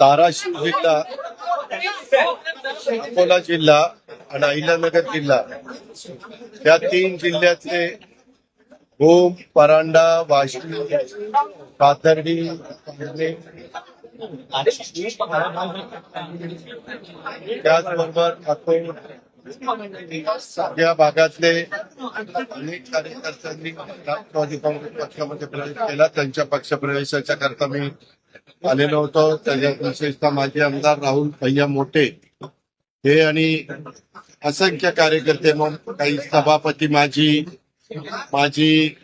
धाराशिव जिल्हा अकोला जिल्हा आणि अहिल्यानगर जिल्हा. या तीन जिल्ह्यातले भूम परांडा वाशिम पाथर्डी त्याचबरोबर अकोल या भागातले अनेक कार्यकर्त्यांनी राष्ट्रवादी काँग्रेस पक्षामध्ये प्रवेश केला. त्यांच्या पक्षप्रवेशाच्या करता मी आलेलो होतो. त्याच्यात विशेषतः माजी आमदार राहुल भैया मोठे हे आणि असंख्य कार्यकर्ते मग काही सभापती माजी माजी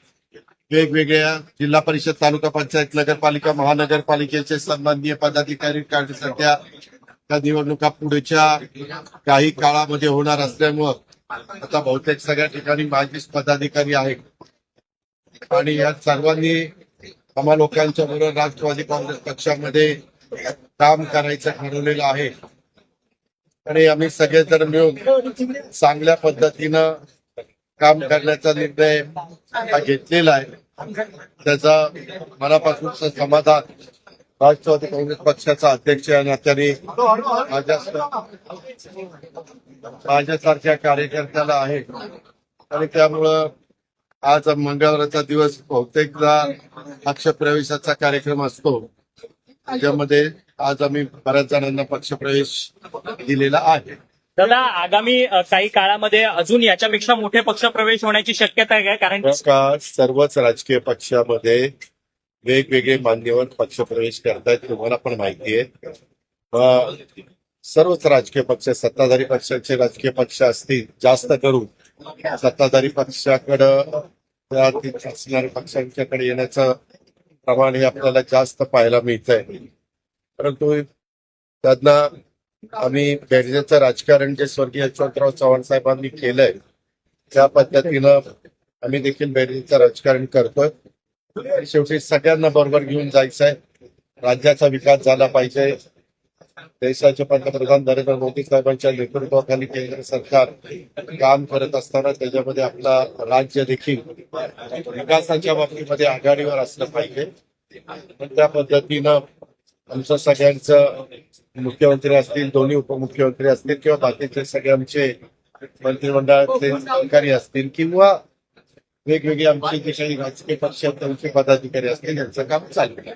वेगवेगळ्या जिल्हा परिषद तालुका पंचायत नगरपालिका महानगरपालिकेचे सन्माननीय पदाधिकारी कारण आता निवडणुका पुढच्या काही काळामध्ये होणार असल्यामुळं आता बहुतेक सगळ्या ठिकाणी माजीच पदाधिकारी आहेत. आणि या सर्वांनी आम्हा लोकांच्या बरोबर राष्ट्रवादी काँग्रेस पक्षामध्ये काम करायचं ठरवलेलं आहे. आणि आम्ही सगळेजण मिळून चांगल्या पद्धतीनं काम करण्याचा निर्णय हा घेतलेला आहे. त्याचा मनापासून समाधान. राष्ट्रवादी काँग्रेस पक्षाचा अध्यक्ष नात्याने माझ्या माझ्यासारख्या कार्यकर्त्याला आहे. आणि त्यामुळं आज मंगळवारचा दिवस बहुतेकदा पक्षप्रवेशाचा कार्यक्रम असतो. त्याच्यामध्ये आज आम्ही बऱ्याच जणांना पक्षप्रवेश दिलेला आहे. दादा आगामी काही काळामध्ये अजून याच्यापेक्षा मोठे पक्ष प्रवेश होण्याची शक्यता आहे कारण का सर्वच राजकीय पक्षामध्ये वेगवेगळे मान्यवर पक्षप्रवेश करतायत तुम्हाला पण माहिती आहे. सर्वच राजकीय पक्ष सत्ताधारी पक्षाचे राजकीय पक्ष असतील जास्त करून सत्ताधारी पक्षाकडं त्या असणाऱ्या पक्षांच्याकडे येण्याचं प्रमाण हे आपल्याला जास्त पाहायला मिळतंय. परंतु त्यांना आम्ही बेरजेचं राजकारण जे स्वर्गीय यशवंतराव चव्हाण साहेबांनी केलंय त्या पद्धतीनं आम्ही देखील बेरजेचं राजकारण करतोय. शेवटी सगळ्यांना बरोबर घेऊन जायचंय. राज्याचा विकास झाला पाहिजे. देशाचे पंतप्रधान नरेंद्र मोदी साहेबांच्या नेतृत्वाखाली केंद्र सरकार काम करत असताना त्याच्यामध्ये आपला राज्य देखील विकासाच्या बाबतीमध्ये आघाडीवर असलं पाहिजे. पण त्या पद्धतीनं आमचं सगळ्यांचं मुख्यमंत्री असतील दोन्ही उपमुख्यमंत्री असतील किंवा बाकीचे सगळे आमचे मंत्रिमंडळाचे अधिकारी असतील किंवा वेगवेगळे आमचे जे काही राजकीय पक्ष त्यांचे पदाधिकारी असतील यांचं काम चालू आहे.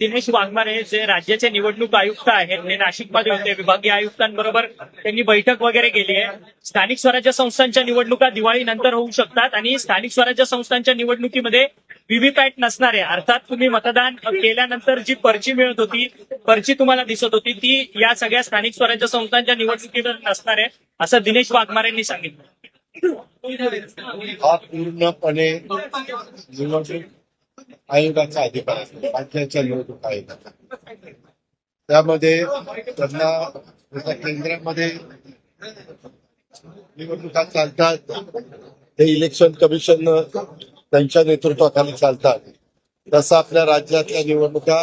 दिनेश वाघमारे जे राज्याचे निवडणूक आयुक्त आहेत ते नाशिकमध्ये होते विभागीय आयुक्तांबरोबर त्यांनी बैठक वगैरे केली आहे. स्थानिक स्वराज्य संस्थांच्या निवडणुका दिवाळीनंतर होऊ शकतात आणि स्थानिक स्वराज्य संस्थांच्या निवडणुकीमध्ये व्हीव्हीपॅट नसणारे अर्थात तुम्ही मतदान केल्यानंतर जी पर्ची मिळत होती पर्ची तुम्हाला दिसत होती ती या सगळ्या स्थानिक स्वराज्य संस्थांच्या निवडणुकीवर नसणार आहे असं दिनेश वाघमारेंनी सांगितलं. हा पूर्णपणे निवडणूक आयोगाचा अधिकार आहे राज्याच्या निवडणूक आयोगाचा त्यामध्ये त्यांना केंद्रामध्ये निवडणुका चालतात. हे इलेक्शन कमिशन त्यांच्या नेतृत्वाखाली चालतात. तसं आपल्या राज्यातल्या निवडणुका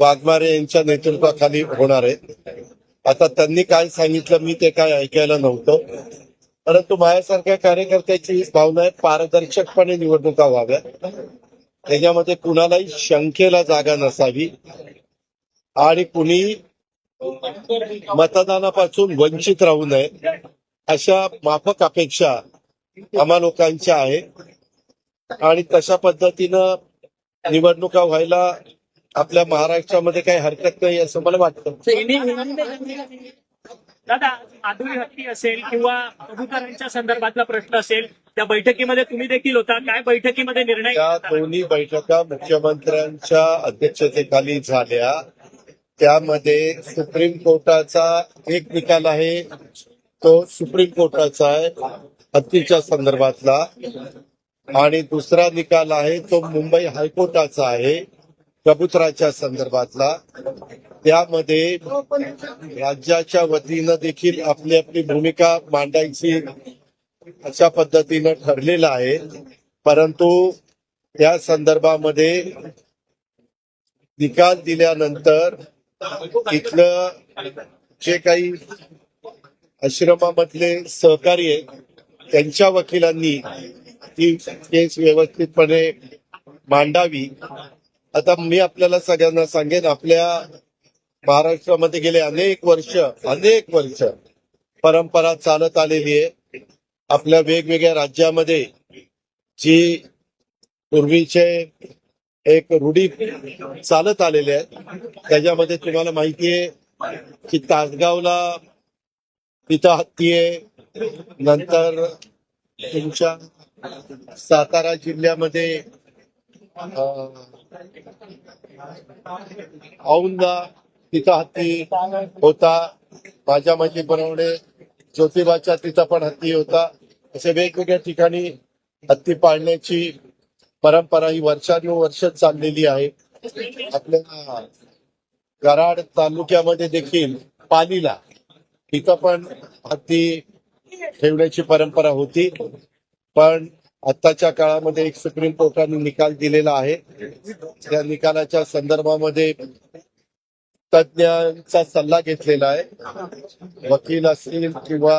वाघमारे यांच्या नेतृत्वाखाली होणार आहेत. आता त्यांनी काय सांगितलं मी ते काय ऐकायला नव्हतं. परंतु माझ्यासारख्या कार्यकर्त्याची भावना आहे पारदर्शकपणे निवडणुका व्हाव्या त्याच्यामध्ये कुणालाही शंकेला जागा नसावी आणि कुणी मतदानापासून वंचित राहू नये अशा माफक अपेक्षा आम्हा लोकांच्या आहेत आणि तशा पद्धतीनं निवडणुका व्हायला आपल्या महाराष्ट्रामध्ये काही हरकत नाही असं मला वाटतं. दादा माधुरी हत्ती असेल किंवा कबुतरांच्या संदर्भातला प्रश्न असेल त्या बैठकीमध्ये तुम्ही देखील होता. काय बैठकीमध्ये निर्णय त्या घेतला? दोन्ही बैठका मुख्यमंत्र्यांच्या अध्यक्षतेखाली झाल्या. त्यामध्ये सुप्रीम कोर्टाचा एक निकाल आहे. तो सुप्रीम कोर्टाचा आहे हत्तीच्या संदर्भातला. आणि दुसरा निकाल आहे तो मुंबई हायकोर्टाचा आहे. कबुतराच्या संदर्भातला. त्यामध्ये राज्याच्या वतीनं देखील आपली आपली भूमिका मांडायची अशा पद्धतीनं ठरलेलं आहे. परंतु त्या संदर्भामध्ये निकाल दिल्यानंतर तिथलं जे काही आश्रमामधले सहकारी आहेत त्यांच्या वकिलांनी ती केस व्यवस्थितपणे मांडावी. आता मी आपल्याला सगळ्यांना सांगेन आपल्या महाराष्ट्रामध्ये गेले अनेक वर्ष अनेक वर्ष परंपरा चालत आलेली आहे. आपल्या वेगवेगळ्या राज्यामध्ये जी पूर्वीचे एक रूढी चालत आलेले आहेत त्याच्यामध्ये तुम्हाला माहिती आहे की तासगावला तिथं हत्ती आहे नंतर तुमच्या सातारा जिल्ह्यामध्ये औंदा तिचा हत्ती होता. माझ्या माहितीप्रमाणे ज्योतिबाच्या तिचा पण हत्ती होता. असे वेगवेगळ्या ठिकाणी हत्ती पाळण्याची परंपरा ही वर्षानुवर्ष चाललेली आहे. आपल्या कराड तालुक्यामध्ये देखील पालीला तिथं पण हत्ती ठेवण्याची परंपरा होती. पण आताच्या काळामध्ये एक सुप्रीम कोर्टाने निकाल दिलेला आहे. त्या निकालाच्या संदर्भामध्ये तज्ज्ञांचा सल्ला घेतलेला आहे. वकील असतील किंवा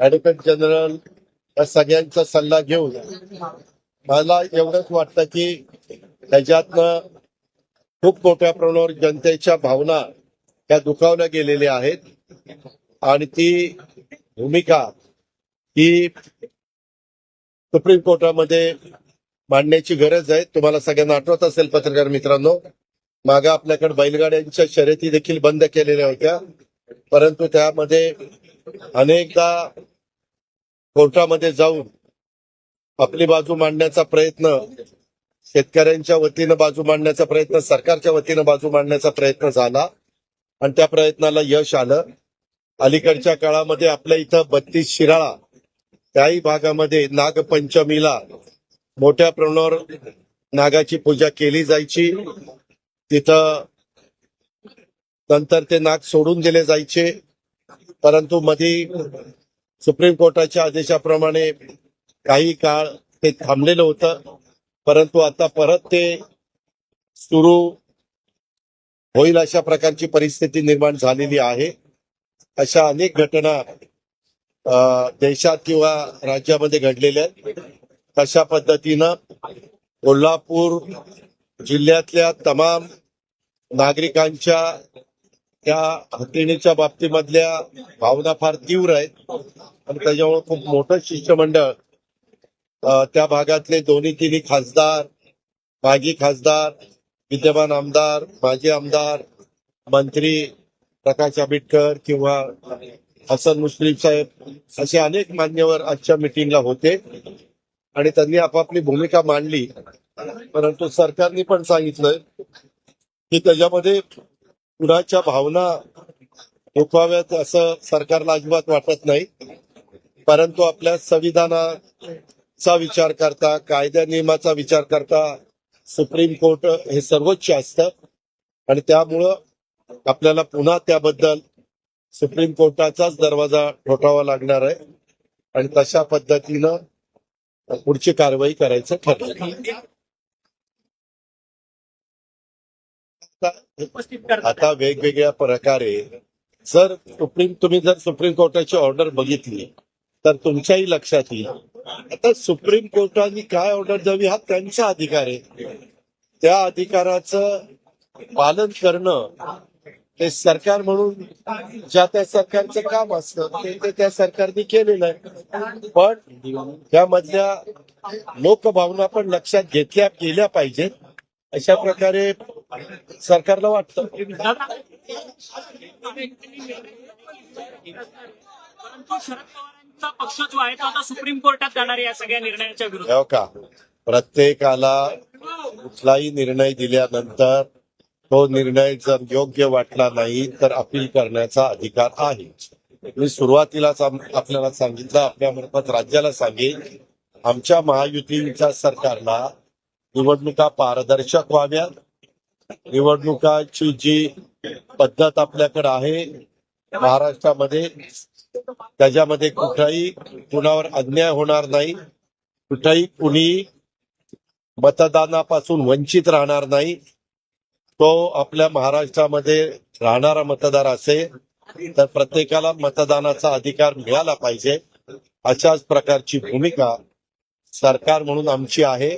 ऍडव्होकेट जनरल या सगळ्यांचा सल्ला घेऊन मला एवढंच वाटतं की त्याच्यातनं खूप मोठ्या प्रमाणावर जनतेच्या भावना त्या दुखावल्या गेलेल्या आहेत. आणि ती भूमिका ही सुप्रीम कोर्टामध्ये मांडण्याची गरज आहे. तुम्हाला सगळ्यांना आठवत असेल पत्रकार मित्रांनो मागे आपल्याकडे बैलगाड्यांच्या शर्यती देखील बंद केलेल्या होत्या. परंतु त्यामध्ये अनेकदा कोर्टामध्ये जाऊन आपली बाजू मांडण्याचा प्रयत्न शेतकऱ्यांच्या वतीनं बाजू मांडण्याचा प्रयत्न सरकारच्या वतीनं बाजू मांडण्याचा प्रयत्न झाला आणि त्या प्रयत्नाला यश आलं. अलीकडच्या काळामध्ये आपल्या इथं बत्तीस शिराळा त्याही भागामध्ये नागपंचमीला मोठ्या प्रमाणावर नागाची पूजा केली जायची. तिथं नंतर ते नाग सोडून दिले जायचे. परंतु मधी सुप्रीम कोर्टाच्या आदेशाप्रमाणे काही काळ ते थांबलेलं होतं. परंतु आता परत ते सुरू होईल अशा प्रकारची परिस्थिती निर्माण झालेली आहे. अशा अनेक घटना देशात किंवा राज्यामध्ये घडलेल्या आहेत. तशा पद्धतीनं कोल्हापूर जिल्ह्यातल्या तमाम नागरिकांच्या त्या हत्तीणीच्या बाबतीमधल्या भावना फार तीव्र आहेत. आणि त्याच्यामुळे खूप मोठं शिष्टमंडळ त्या भागातले दोन्ही तिन्ही खासदार माजी खासदार विद्यमान आमदार माजी आमदार मंत्री प्रकाश आंबेडकर किंवा हसन मुश्रीफ साहेब असे अनेक मान्यवर आजच्या मिटिंगला होते. आणि त्यांनी आपापली भूमिका मांडली. परंतु सरकारने पण सांगितलंय की त्याच्यामध्ये कुणाच्या भावना दुखाव्यात असं सरकारला अजिबात वाटत नाही. परंतु आपल्या संविधानाचा विचार करता कायदा नियमाचा विचार करता सुप्रीम कोर्ट हे सर्वोच्च असतं. आणि त्यामुळं आपल्याला पुन्हा त्याबद्दल सुप्रीम कोर्टाचाच दरवाजा ठोठावा लागणार आहे आणि तशा पद्धतीनं पुढची कारवाई करायचं ठरलं आता- वेगवेगळ्या प्रकारे जर सुप्रीम तुम्ही जर सुप्रीम कोर्टाची ऑर्डर बघितली तर तुमच्याही लक्षात येईल. आता सुप्रीम कोर्टाने काय ऑर्डर द्यावी हा त्यांचा अधिकार आहे. त्या अधिकाराचं पालन करणं ते सरकार म्हणून ज्या त्या सरकारचं काम असतं ते ते त्या सरकारने केलेलं आहे. पण त्यामधल्या लोकभावना पण लक्षात घेतल्या गेल्या पाहिजेत. अशा प्रकारे सरकारला वाटतं. परंतु शरद पवारांचा पक्ष जो आहे तो आता सुप्रीम कोर्टात जाणार आहे या सगळ्या निर्णयाच्या विरोधात हो का? प्रत्येकाला कुठलाही निर्णय दिल्यानंतर तो निर्णय जर योग्य वाटला नाही तर अपील करण्याचा अधिकार आहे. मी सुरुवातीलाच आपल्याला सांगितलं आपल्या मार्फत राज्याला सांगेन आमच्या महायुतीच्या सरकारला निवडणुका पारदर्शक व्हाव्यात. निवडणुकाची जी पद्धत आपल्याकडे आहे महाराष्ट्रामध्ये त्याच्यामध्ये कुठलाही कुणावर अन्याय होणार नाही. कुठेही कुणी मतदानापासून वंचित राहणार नाही. तो आपल्या महाराष्ट्रामध्ये राहणारा मतदार असेल तर प्रत्येकाला मतदानाचा अधिकार मिळाला पाहिजे. अशाच प्रकारची भूमिका सरकार म्हणून आमची आहे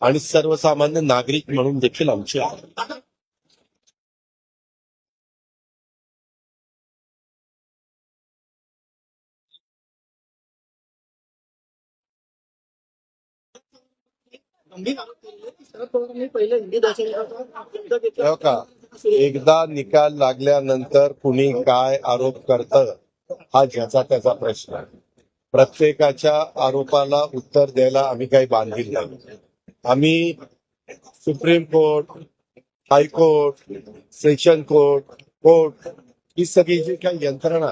आणि सर्वसामान्य नागरिक म्हणून देखील आमची आहे. हो का एकदा निकाल लागल्यानंतर कुणी काय आरोप करतं हा ज्याचा त्याचा प्रश्न आहे. प्रत्येकाच्या आरोपाला उत्तर द्यायला आम्ही काही बांधील नाही. आम्ही supreme court high court session court court ही सगळी जी काही यंत्रणा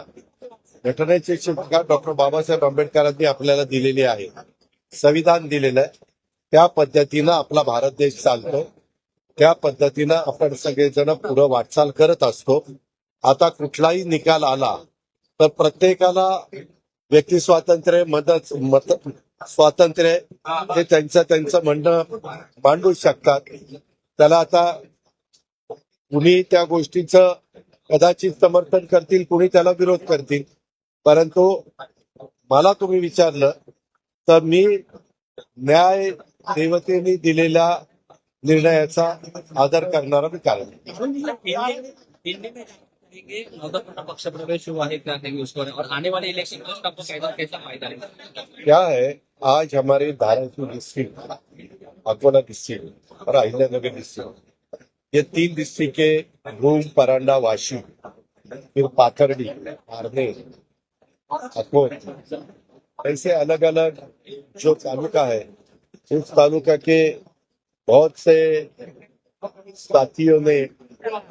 घटनेची शिल्पकार डॉक्टर बाबासाहेब आंबेडकरांनी आपल्याला दिलेली आहे संविधान दिलेलं आहे. त्या पद्धतीनं आपला भारत देश चालतो. त्या पद्धतीनं आपण सगळेजण पुढे वाटचाल करत असतो. आता कुठलाही निकाल आला तर प्रत्येकाला व्यक्ती स्वातंत्र्य मदत मत स्वातंत्र्य हे त्यांचं त्यांचं म्हणणं मांडू शकतात. त्याला आता कुणी त्या गोष्टीचं कदाचित समर्थन करतील कुणी त्याला विरोध करतील. परंतु मला तुम्ही विचारलं तर मी न्याय देवतेने दिलेल्या निर्णयाचा आदर करणारा मी कारण. क्या है? आज हमारे धाराशिव डिस्ट्रिक्ट अकोला डिस्ट्रिक्ट और अहिल्यानगर डिस्ट्रिक्ट ये तीन डिस्ट्रिक्ट के भूम परांडा वाशी फिर पाथरडी आरने अकोट ऐसे अलग अलग जो तालुका है उस तालुका के बहुत से साथियों ने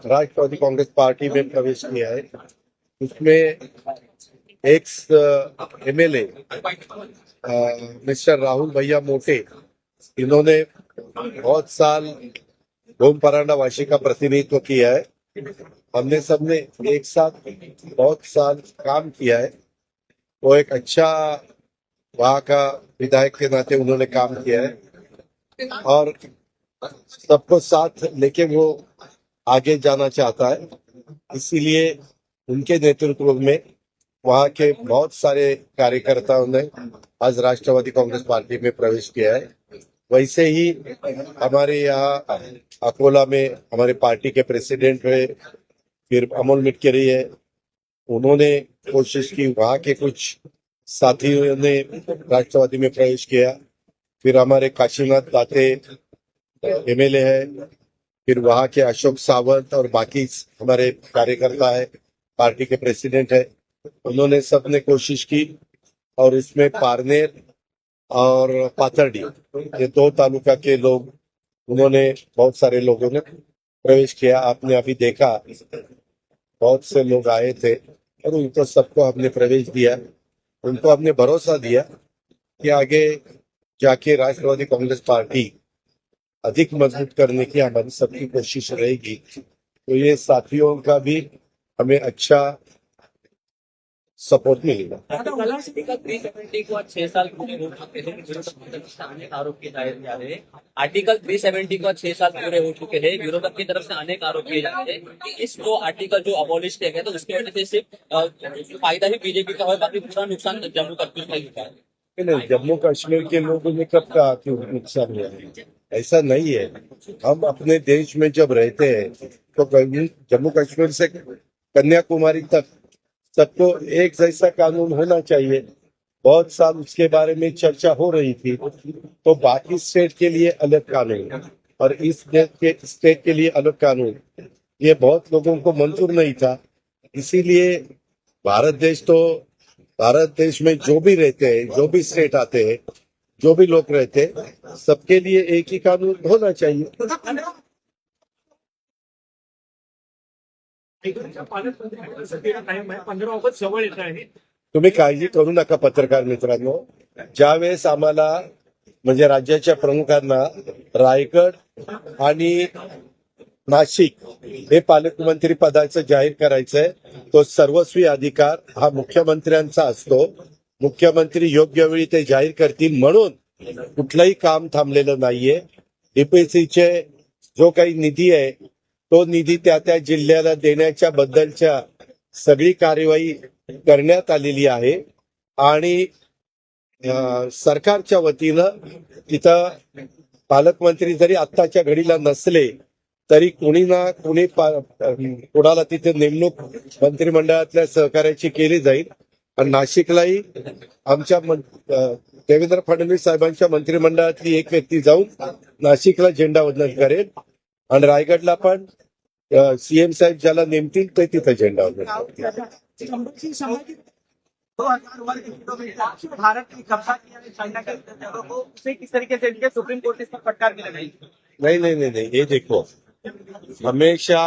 राष्ट्रवादी कांग्रेस पार्टी में प्रवेश किया है। उसमें एक्स एमएलए मिस्टर राहुल भैया मोटे, इन्होंने बहुत साल घूम परांडा का प्रतिनिधित्व किया है। हमने सबने एक साथ बहुत साल काम किया है। वो एक अच्छा वहाँ का विधायक के नाते उन्होंने काम किया है। और सबको साथ लेके वो आगे जाना चाहता है। इसीलिए उनके नेतृत्व में वहाँ के बहुत सारे कार्यकर्ताओं ने आज राष्ट्रवादी कांग्रेस पार्टी में प्रवेश किया है। वैसे ही हमारे यहाँ अकोला में हमारे पार्टी के प्रेसिडेंट हुए, फिर अमोल मिटकरी है। उन्होंने कोशिश की वहाँ के कुछ साथियों ने राष्ट्रवादी में प्रवेश किया। फिर हमारे काशीनाथ दाते एमएलए है। फिर वहाँ के अशोक सावंत और बाकी हमारे कार्यकर्ता है, पार्टी के प्रेसिडेंट है। उन्होंने सबने कोशिश की और इसमें पारनेर और पाथरडी, ये दो तालुका के लोग, उन्होंने बहुत सारे लोगों ने प्रवेश किया। आपने अभी देखा, बहुत से लोग आए थे और उनको सबको हमने प्रवेश दिया। उनको आपने भरोसा दिया कि आगे जाके राष्ट्रवादी कांग्रेस पार्टी अधिक मज़बूत करने की हमारी सबकी कोशिश रहेगी। तो ये साथियों का भी हमें अच्छा सपोर्ट मिलेगा आर्टिकल थ्री सेवेंटी को छह साल पूरे हो चुके हैं विरोधक की तरफ़ से अनेक आरोप किए जा रहे हैं आर्टिकल थ्री सेवेंटी को छह साल पूरे हो चुके हैं विरोधक की तरफ़ से अनेक आरोप किए जा रहे हैं कि इस जो आर्टिकल जो अबॉलिश किया गया तो उसकी वजह से सिर्फ़ फ़ायदा ही बीजेपी का है बाकी दूसरा नुकसान जम्मू कश्मीर का ही होता है नहीं जम्मू कश्मीर के लोगों ने कब कहा कि नुकसान हुआ है? ऐसा नहीं है। हम अपने देश में जब रहते हैं तो जम्मू कश्मीर से कन्याकुमारी तक सबको एक जैसा कानून होना चाहिए। बहुत साल उसके बारे में चर्चा हो रही थी तो बाकी स्टेट के लिए अलग कानून और इस देश के, स्टेट के लिए अलग कानून। ये बहुत लोगों को मंजूर नहीं था। इसीलिए भारत देश तो भारत देश में जो भी रहते हैं, जो भी स्टेट आते हैं, जो भी लोग रहते हैं, सबके लिए एक ही कानून होना चाहिए। तुम्ही काळजी करू नका पत्रकार मित्रांनो. ज्यावेळेस आम्हाला म्हणजे राज्याच्या प्रमुखांना रायगड आणि नाशिक हे पालकमंत्री पदाचं जाहीर करायचंय तो सर्वस्वी अधिकार हा मुख्यमंत्र्यांचा असतो. मुख्यमंत्री योग्य वेळी ते जाहीर करतील म्हणून कुठलंही काम थांबलेलं नाहीये. डीपीसीचे जो काही निधी आहे तो निधी त्या त्या जिल्ह्याला देण्याच्या बद्दलच्या सगळी कार्यवाही करण्यात आलेली आहे. आणि सरकारच्या वतीनं तिथं पालकमंत्री जरी आत्ताच्या घडीला नसले तरी कुणी ना कुणी कुणाला तिथे नेमणूक मंत्रिमंडळातल्या सहकार्याची केली जाईल. आणि नाशिकलाही आमच्या देवेंद्र फडणवीस साहेबांच्या मंत्रिमंडळातली एक व्यक्ती जाऊन नाशिकला झेंडा वंदन करेल. आणि रायगडला पण सीएम साहेब ज्याला नेमतील ते तिथं झेंडा दो हज़ार वर्ग किलोमीटर भारत है नहीं नहीं नहीं नहीं, ये देखो। हमेशा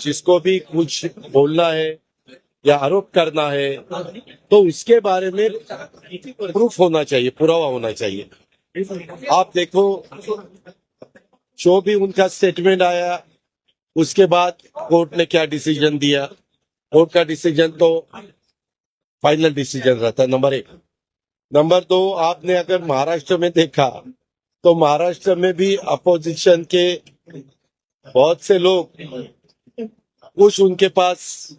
जिसको भी कुछ बोलना है या आरोप करना है तो उसके बारे में प्रूफ होना चाहिए, पुरावा होना चाहिए। आप देखो जो भी उनका स्टेटमेंट आया, उसके बाद कोर्ट ने क्या डिसीज़न दिया? कोर्ट का डिसीज़न तो फाइनल डिसीज़न रहता है नंबर एक. नंबर दो, आपने अगर महाराष्ट्र में देखा तो महाराष्ट्र में भी अपोजिशन के बहुत से लोग, कुछ उनके पास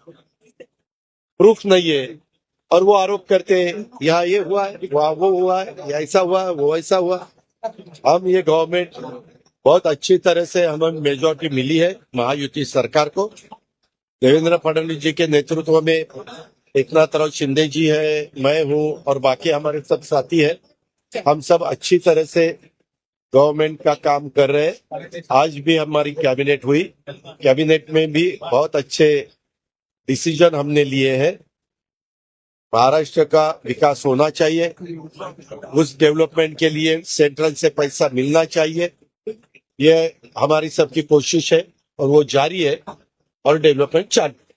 प्रूफ नहीं है, और वो आरोप करते हैं, यहाँ ये हुआ है, वहाँ वो हुआ है ऐसा हुआ है, वो ऐसा हुआ हम ये गवर्नमेंट बहुत अच्छी तरह से हमें मेजोरिटी मिली है महायुति सरकार को। देवेंद्र फडणवीस जी के नेतृत्व में एकनाथ शिंदे जी है, मैं हूँ और बाकी हमारे सब साथी है। हम सब अच्छी तरह से गवर्नमेंट का काम कर रहे हैं। आज भी हमारी कैबिनेट हुई। कैबिनेट में भी बहुत अच्छे डिसीज़न हमने लिए हैं। महाराष्ट्र का विकास होना चाहिए। उस डेवलपमेंट के लिए सेंट्रल से पैसा मिलना चाहिए। ये हमारी सबकी कोशिश है और वो जारी है और डेवलपमेंट चालू है।